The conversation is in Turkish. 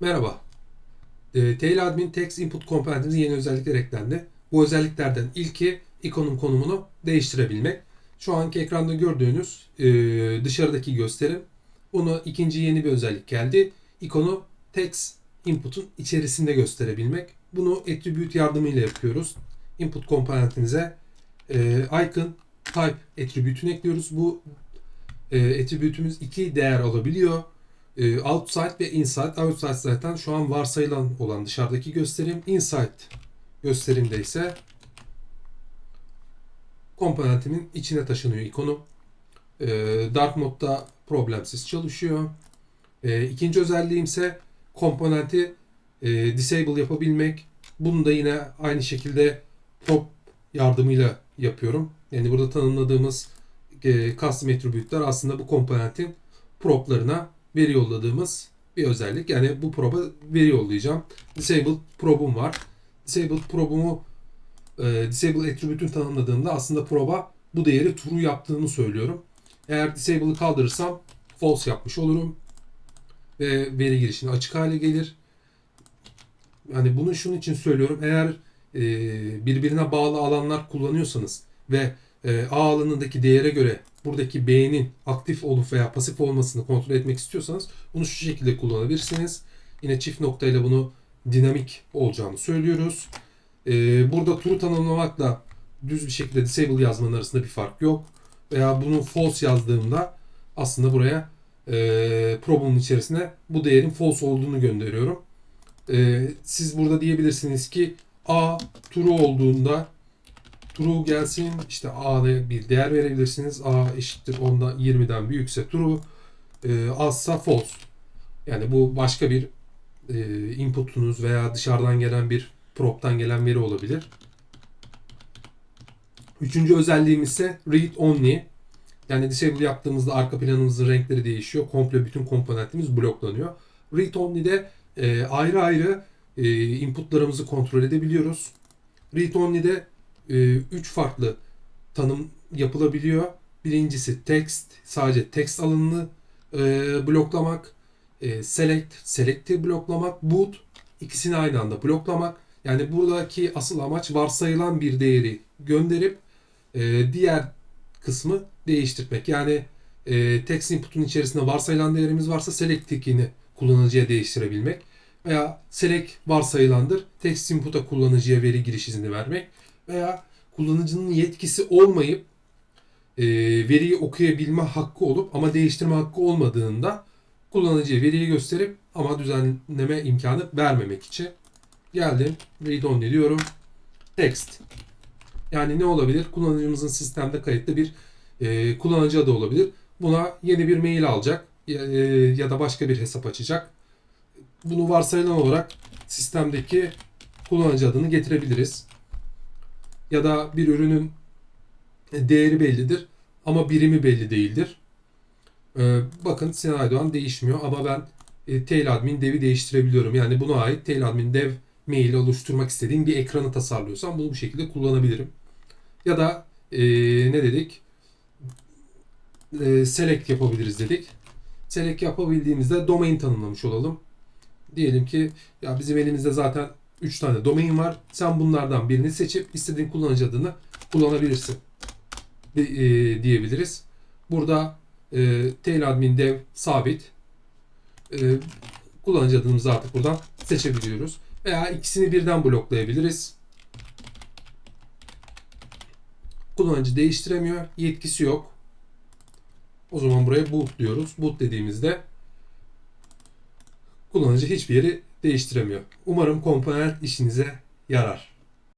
Merhaba. E, Tail Admin Text Input komponentimizin yeni özellikler eklendi. Bu özelliklerden ilki ikonun konumunu değiştirebilmek. Şu anki ekranda gördüğünüz e, dışarıdaki gösterim. Bunu ikinci yeni bir özellik geldi. İkonu text input'un içerisinde gösterebilmek. Bunu attribute yardımıyla yapıyoruz. Input komponentimize e, icon type attribute'ünü ekliyoruz. Bu e, attribute'ümüz iki değer alabiliyor. E, outside ve inside. Outside zaten şu an varsayılan olan dışarıdaki gösterim. Inside gösterimde ise komponentimin içine taşınıyor ikonu. E, dark modda problemsiz çalışıyor. E, ikinci özelliğim ise komponenti e, disable yapabilmek. Bunu da yine aynı şekilde prop yardımıyla yapıyorum. Yani burada tanımladığımız e, custom attribute'ler aslında bu komponentin proplarına veri yolladığımız bir özellik. Yani bu proba veri yollayacağım. Disabled probum var. Disabled probumu e, disable attribute'ünü tanımladığımda aslında proba bu değeri true yaptığını söylüyorum. Eğer disable'ı kaldırırsam false yapmış olurum. Ve veri girişine açık hale gelir. Yani bunu şunun için söylüyorum. Eğer e, birbirine bağlı alanlar kullanıyorsanız ve e, A alanındaki değere göre buradaki B'nin aktif olup veya pasif olmasını kontrol etmek istiyorsanız bunu şu şekilde kullanabilirsiniz. Yine çift noktayla bunu dinamik olacağını söylüyoruz. E, burada true tanımlamakla düz bir şekilde disable yazmanın arasında bir fark yok. Veya bunu false yazdığımda aslında buraya e, probumun içerisine bu değerin false olduğunu gönderiyorum. Siz burada diyebilirsiniz ki A true olduğunda true gelsin. İşte A'ya bir değer verebilirsiniz. A eşittir onda 20'den büyükse true. E, azsa false. Yani bu başka bir e, inputunuz veya dışarıdan gelen bir prop'tan gelen veri olabilir. Üçüncü özelliğimiz ise read only. Yani disable yaptığımızda arka planımızın renkleri değişiyor. Komple bütün komponentimiz bloklanıyor. Read only'de e, ayrı ayrı e, inputlarımızı kontrol edebiliyoruz. Read only'de 3 farklı tanım yapılabiliyor. Birincisi text, sadece text alanını e, bloklamak. E, select, select'i bloklamak. Boot, ikisini aynı anda bloklamak. Yani buradaki asıl amaç varsayılan bir değeri gönderip e, diğer kısmı değiştirmek. Yani e, text input'un içerisinde varsayılan değerimiz varsa select kullanıcıya değiştirebilmek veya select varsayılandır. Text input'a kullanıcıya veri giriş izni vermek veya kullanıcının yetkisi olmayıp e, veriyi okuyabilme hakkı olup ama değiştirme hakkı olmadığında kullanıcıya veriyi gösterip ama düzenleme imkanı vermemek için geldim read only diyorum. Text. Yani ne olabilir? Kullanıcımızın sistemde kayıtlı bir e, kullanıcı adı olabilir. Buna yeni bir mail alacak e, ya da başka bir hesap açacak bunu varsayılan olarak sistemdeki kullanıcı adını getirebiliriz ya da bir ürünün değeri bellidir ama birimi belli değildir. Ee, bakın Sinan Aydoğan değişmiyor ama ben e, admin dev'i değiştirebiliyorum. Yani buna ait tail admin dev mail oluşturmak istediğim bir ekranı tasarlıyorsam bunu bu şekilde kullanabilirim. Ya da e, ne dedik? E, select yapabiliriz dedik. Select yapabildiğimizde domain tanımlamış olalım. Diyelim ki ya bizim elimizde zaten 3 tane domain var. Sen bunlardan birini seçip istediğin kullanıcı adını kullanabilirsin e, diyebiliriz. Burada e, tail admin dev sabit. E, kullanıcı adımızı artık buradan seçebiliyoruz. Veya ikisini birden bloklayabiliriz. Kullanıcı değiştiremiyor. Yetkisi yok. O zaman buraya boot diyoruz. Boot dediğimizde kullanıcı hiçbir yeri değiştiremiyor. Umarım komponent işinize yarar.